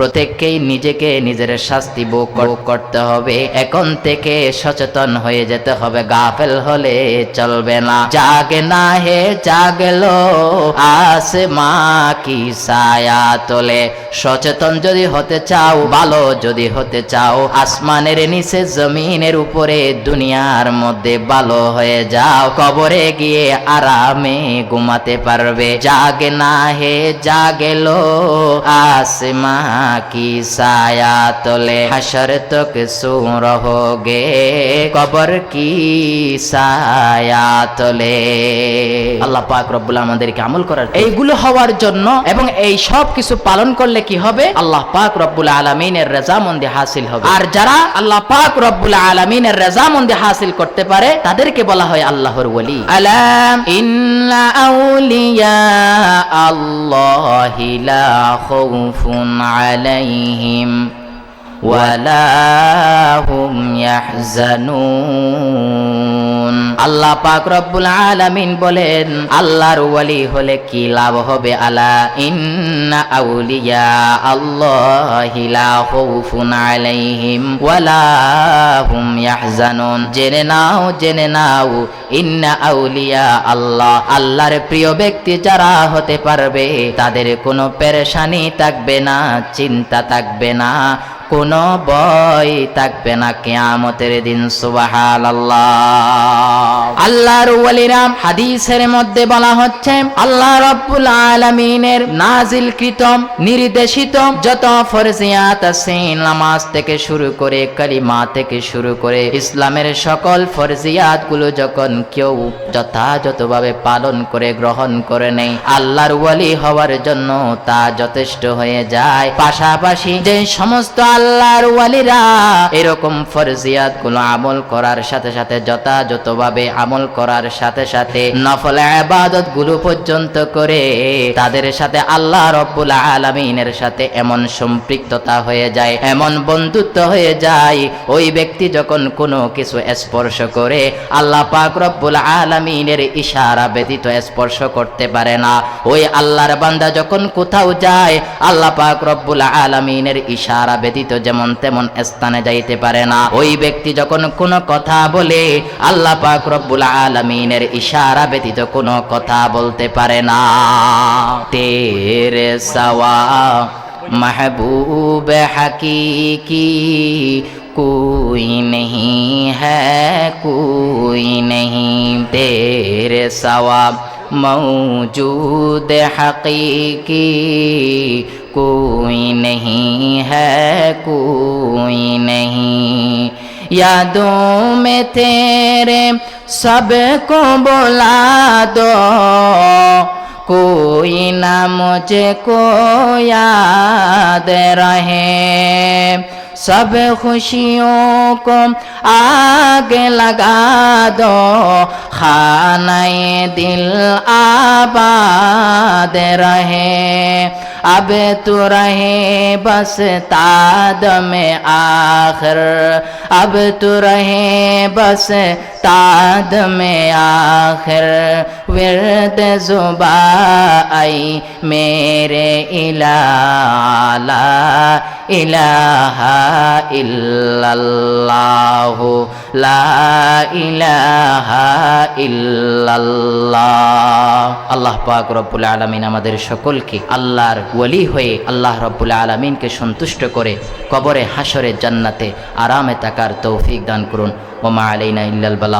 প্রত্যেককেই নিজেকে নিজের শাস্তি ভোগ করতে হবে। এখন থেকে সচেতন হয়ে যেতে হবে। গাফেল হলে চলবে না। জাগে না হে আসে মা কি সায়া তোলে। সচেতন যদি হতে চাও, ভালো যদি হতে চাও, আসমানের নিচে, জমিনের উপরে, দুনিয়ার মধ্যে ভালো হয়ে যাও। কবরে গিয়ে আরামে ঘুমাতে পারবে। জাগে না হে জাগেলো کی সায়া تلے حشر তো কিছু রহোগে কবর কি সায়া সায়াতলে আল্লাহ পাক রব্বুল আমাদেরকে আমল করার এইগুলো হওয়ার জন্য এবং এই সব কিছু পালন করলে কি হবে? আল্লাহ পাক রব্বুল আলমিনের রেজামন্দি হাসিল হবে। আর যারা আল্লাহ পাক রব্বুল আলমিনের রেজামন্দি হাসিল করতে পারে তাদেরকে বলা হয় আল্লাহর ওলি। আলাম ইন্না আউলিয়া আল্লাহি লা খাউফুন আলাইহিম ওয়ালা হুম ইয়াহজানুন আল্লাহ পাক রব্বুল আলামিন বলেন, আল্লাহর ওয়ালি হলে কি লাভ হবে? আলা ইন্না আউলিয়া আল্লাহি লা খাউফুন আলাইহিম ওয়ালা হুম ইয়াহজানুন। জেনে নাও জেনে নাও, ইন্না আউলিয়া আল্লাহ, আল্লাহর প্রিয় ব্যক্তি যারা হতে পারবে, তাদের কোনো পেরেশানি থাকবে না, চিন্তা থাকবে না। কোনো ভয় থাকবে না কেয়ামতের দিন সুবাহাল ওয়ালিরাম হাদিসের মধ্যে বলা হচ্ছে, আল্লাহ রব্বুল আলামিনের নাজিলকৃত, নির্দেশিত যত ফরজিয়াত আছে, নামাজ থেকে শুরু করে, কালিমা থেকে শুরু করে, ইসলামের সকল ফরজিয়াতগুলো যখন কেউ যথাযথভাবে পালন করে, গ্রহণ করে নেই আল্লাহর ওয়ালি হওয়ার জন্য তা যথেষ্ট হয়ে যায়। পাশাপাশি যে সমস্ত আল্লাহর ওয়ালিরা। এরকম ফরজিয়াতগুলো আমল করার সাথে সাথে, যথাযথভাবে আমল করার সাথে সাথে নফল আবাদতগুলো পর্যন্ত করে তাদের সাথে আল্লাহ রব্বুল আলামিনের সাথে এমন সম্পৃক্ততা হয়ে যায়, এমন বন্ধুত্ব হয়ে যায়, ওই ব্যক্তি যখন কোনো কিছু স্পর্শ করে, আল্লাহ পাক রব্বুল আলামিনের ইশারা ব্যতীত স্পর্শ করতে পারে না। ওই আল্লাহর বান্দা যখন কোথাও যায়, আল্লাহ পাক রব্বুল আলামিনের ইশারা ব্যতীত ব্যতীত যেমন তেমন স্থানে যাইতে পারে না। ওই ব্যক্তি যখন কোনো কথা বলে, আল্লাহ পাক রব্বুল আলমিনের ইশারা ব্যতীত কোনো কথা বলতে পারে না। তেরে সাওয়া হাকি কি কুই نہیں হুই নেহি। نہیں সাওয়া মৌজুদ হাকি কি कोई नहीं है, कोई नहीं। यादों में तेरे सबको बुला दो। कोई ना मुझे को याद रहे। सब खुशियों को आग लगा दो। खाने दिल आबाद रहे। अब तो रहे बस ताद में आखिर। अब तो रहे बस ताद में आखिर। विरद जुबा आई मेरे इला इला इल्लल्लाहु। আল্লাহ পাক রব্বুল আলমিন আমাদের সকলকে আল্লাহর ওয়ালি হয়ে আল্লাহ রব্বুল আলমিনকে সন্তুষ্ট করে কবরে হাসরে জান্নাতে আরামে তাকার তৌফিক দান করুন। ওমা আলাইনা ইল্লাল বালা